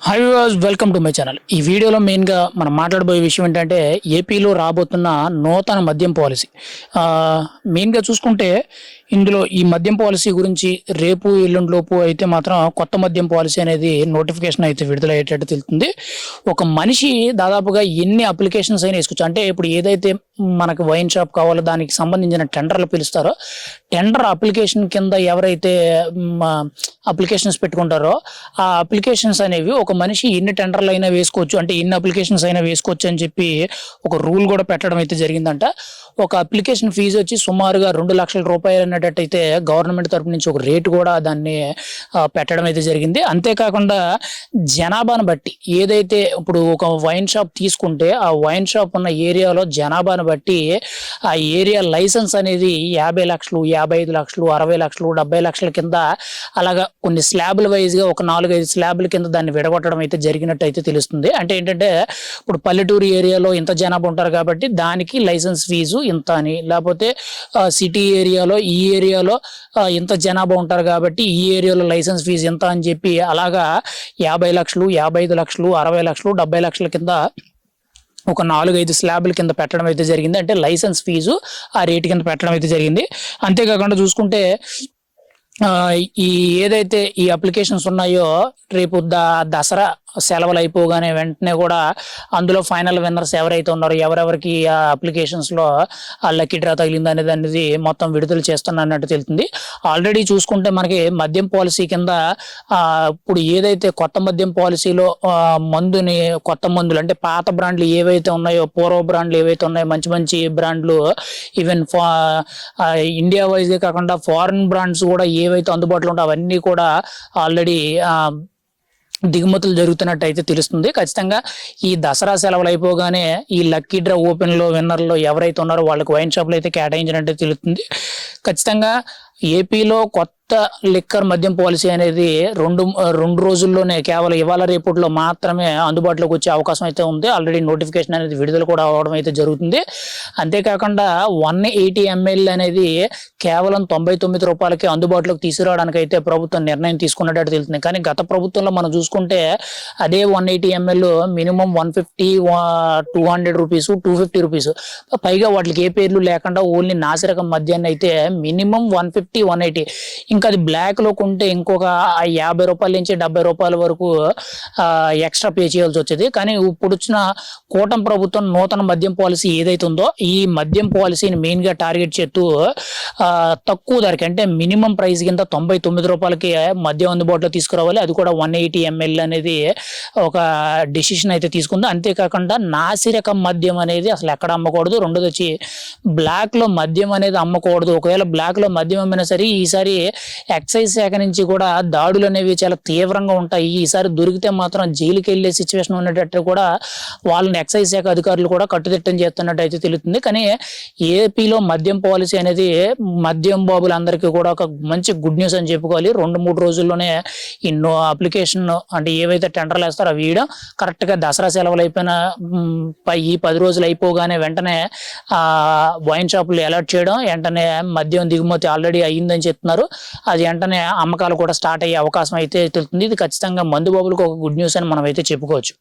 Hi guys welcome to my channel ఈ వీడియోలో మెయిన్గా మనం మాట్లాడబోయే విషయం ఏంటంటే ఏపీలో రాబోతున్న నూతన మద్యం పాలసీ మెయిన్గా చూసుకుంటే ఇందులో ఈ మద్యం పాలసీ గురించి రేపు ఎల్లుండిలోపు అయితే మాత్రం కొత్త మద్యం పాలసీ అనేది నోటిఫికేషన్ అయితే విడుదలయ్యేటట్టు తెలుస్తుంది. ఒక మనిషి దాదాపుగా ఎన్ని అప్లికేషన్స్ అయినా వేసుకోవచ్చు. అంటే ఇప్పుడు ఏదైతే మనకు వైన్ షాప్ కావాలో దానికి సంబంధించిన టెండర్లు పిలుస్తారో టెండర్ అప్లికేషన్ కింద ఎవరైతే అప్లికేషన్స్ పెట్టుకుంటారో ఆ అప్లికేషన్స్ అనేవి ఒక మనిషి ఎన్ని టెండర్లు అయినా వేసుకోవచ్చు. అంటే ఎన్ని అప్లికేషన్స్ అయినా వేసుకోవచ్చు అని చెప్పి ఒక రూల్ కూడా పెట్టడం అయితే జరిగిందంట. ఒక అప్లికేషన్ ఫీజు వచ్చి సుమారుగా రెండు లక్షల రూపాయలు అనేటట్టయితే గవర్నమెంట్ తరపు నుంచి ఒక రేటు కూడా దాన్ని పెట్టడం అయితే జరిగింది. అంతేకాకుండా జనాభాను బట్టి ఏదైతే ఇప్పుడు ఒక వైన్ షాప్ తీసుకుంటే ఆ వైన్ షాప్ ఉన్న ఏరియాలో జనాభాను బట్టి ఆ ఏరియా లైసెన్స్ అనేది యాభై లక్షలు యాభై ఐదు లక్షలు అరవై లక్షలు డెబ్బై లక్షల కింద అలాగా కొన్ని స్లాబ్ల వైజ్గా ఒక నాలుగైదు స్లాబ్ల కింద దాన్ని విడగొట్టడం అయితే జరిగినట్టు అయితే తెలుస్తుంది. అంటే ఏంటంటే ఇప్పుడు పల్లెటూరు ఏరియాలో ఇంత జనాభా ఉంటారు కాబట్టి దానికి లైసెన్స్ ఫీజు ఇంత అని లేకపోతే సిటీ ఏరియాలో ఈ ఈ ఏరియాలో ఇంత జనాభా ఉంటారు కాబట్టి ఈ ఏరియాలో లైసెన్స్ ఫీజు ఎంత అని చెప్పి అలాగా యాభై లక్షలు యాభై ఐదు లక్షలు అరవై లక్షలు డెబ్బై లక్షల కింద ఒక నాలుగు ఐదు స్లాబ్ల కింద పెట్టడం అయితే జరిగింది. అంటే లైసెన్స్ ఫీజు ఆ రేటు కింద పెట్టడం అయితే జరిగింది. అంతేకాకుండా చూసుకుంటే ఈ ఏదైతే ఈ అప్లికేషన్స్ ఉన్నాయో రేపు ద దసరా సెలవులు అయిపోగానే వెంటనే కూడా అందులో ఫైనల్ విన్నర్స్ ఎవరైతే ఉన్నారో ఎవరెవరికి ఆ అప్లికేషన్స్లో ఆ లక్కీ డ్రా తగిలింది అనేది అనేది మొత్తం విడుదల చేస్తున్నట్టు తెలుస్తుంది. ఆల్రెడీ చూసుకుంటే మనకి మద్యం పాలసీ కింద ఇప్పుడు ఏదైతే కొత్త మద్యం పాలసీలో మందుని కొత్త మందులు అంటే పాత బ్రాండ్లు ఏవైతే ఉన్నాయో పూర్వ బ్రాండ్లు ఏవైతే ఉన్నాయో మంచి మంచి బ్రాండ్లు ఈవెన్ ఇండియా వైజ్గా కాకుండా ఫారిన్ బ్రాండ్స్ కూడా ఏవైతే అందుబాటులో ఉంటాయో అవన్నీ కూడా ఆల్రెడీ దిగుమతులు జరుగుతున్నట్టు అయితే తెలుస్తుంది. ఖచ్చితంగా ఈ దసరా సెలవులు అయిపోగానే ఈ లక్కీ డ్రా ఓపెన్లో విన్నర్లో ఎవరైతే ఉన్నారో వాళ్ళకి వైన్ షాప్లు అయితే కేటాయించినట్టు తెలుస్తుంది. ఖచ్చితంగా ఏపీలో కొత్త కొత్త లిక్కర్ మద్యం పాలసీ అనేది రెండు రెండు రోజుల్లోనే కేవలం ఇవాళ రేపట్లో మాత్రమే అందుబాటులోకి వచ్చే అవకాశం అయితే ఉంది. ఆల్రెడీ నోటిఫికేషన్ అనేది విడుదల కూడా అవడం అయితే జరుగుతుంది. అంతేకాకుండా వన్ ఎయిటీ ఎంఎల్ అనేది కేవలం తొంభై తొమ్మిది రూపాయలకి అందుబాటులోకి తీసుకురావడానికి అయితే ప్రభుత్వం నిర్ణయం తీసుకున్నట్టు తెలుస్తుంది. కానీ గత ప్రభుత్వంలో మనం చూసుకుంటే అదే one eighty ML minimum one fifty two hundred rupees two fifty rupees. పైగా వాటికి ఏ పేర్లు లేకుండా ఓన్లీ నాసిరకం మద్యాన్ని అయితే minimum one fifty one eighty. ఇంకా అది బ్లాక్లో కొంటే ఇంకొక యాభై రూపాయల నుంచి డెబ్బై రూపాయల వరకు ఎక్స్ట్రా పే చేయాల్సి వచ్చేది. కానీ ఇప్పుడు వచ్చిన కూటమి ప్రభుత్వం నూతన మద్యం పాలసీ ఏదైతే ఉందో ఈ మద్యం పాలసీని మెయిన్గా టార్గెట్ చేస్తూ తక్కువ ధరకి అంటే మినిమం ప్రైస్ కింద తొంభై తొమ్మిది రూపాయలకి మద్యం అందుబాటులో తీసుకురావాలి. అది కూడా వన్ ఎయిటీ ఎంఎల్ అనేది ఒక డిసిషన్ అయితే తీసుకుంది. అంతేకాకుండా నాసిరకం మద్యం అనేది అసలు ఎక్కడ అమ్మకూడదు. రెండోది వచ్చి బ్లాక్లో మద్యం అనేది అమ్మకూడదు. ఒకవేళ బ్లాక్లో మద్యం అమ్మినా సరే ఈసారి ఎక్సైజ్ శాఖ నుంచి కూడా దాడులు అనేవి చాలా తీవ్రంగా ఉంటాయి. ఈసారి దొరికితే మాత్రం జైలుకి వెళ్ళే సిచ్యువేషన్ ఉన్నట్టు కూడా వాళ్ళని ఎక్సైజ్ శాఖ అధికారులు కూడా కట్టుదిట్టం చేస్తున్నట్టు అయితే తెలుస్తుంది. కానీ ఏపీలో మద్యం పాలసీ అనేది మద్యం బాబులందరికీ కూడా ఒక మంచి గుడ్ న్యూస్ అని చెప్పుకోవాలి. రెండు మూడు రోజుల్లోనే ఈ అప్లికేషన్ అంటే ఏవైతే టెండర్లు వేస్తారో అవి వేయడం కరెక్ట్గా దసరా సెలవులు అయిపోయిన పై ఈ పది రోజులు అయిపోగానే వెంటనే ఆ వైన్ షాపులు అలర్ట్ చేయడం వెంటనే మద్యం దిగుమతి ఆల్రెడీ అయ్యిందని చెప్తున్నారు. అది వెంటనే అమ్మకాలు కూడా స్టార్ట్ అయ్యే అవకాశం అయితే తెలుస్తుంది. ఇది ఖచ్చితంగా మందు బాబులకు ఒక గుడ్ న్యూస్ అని మనం అయితే చెప్పుకోవచ్చు.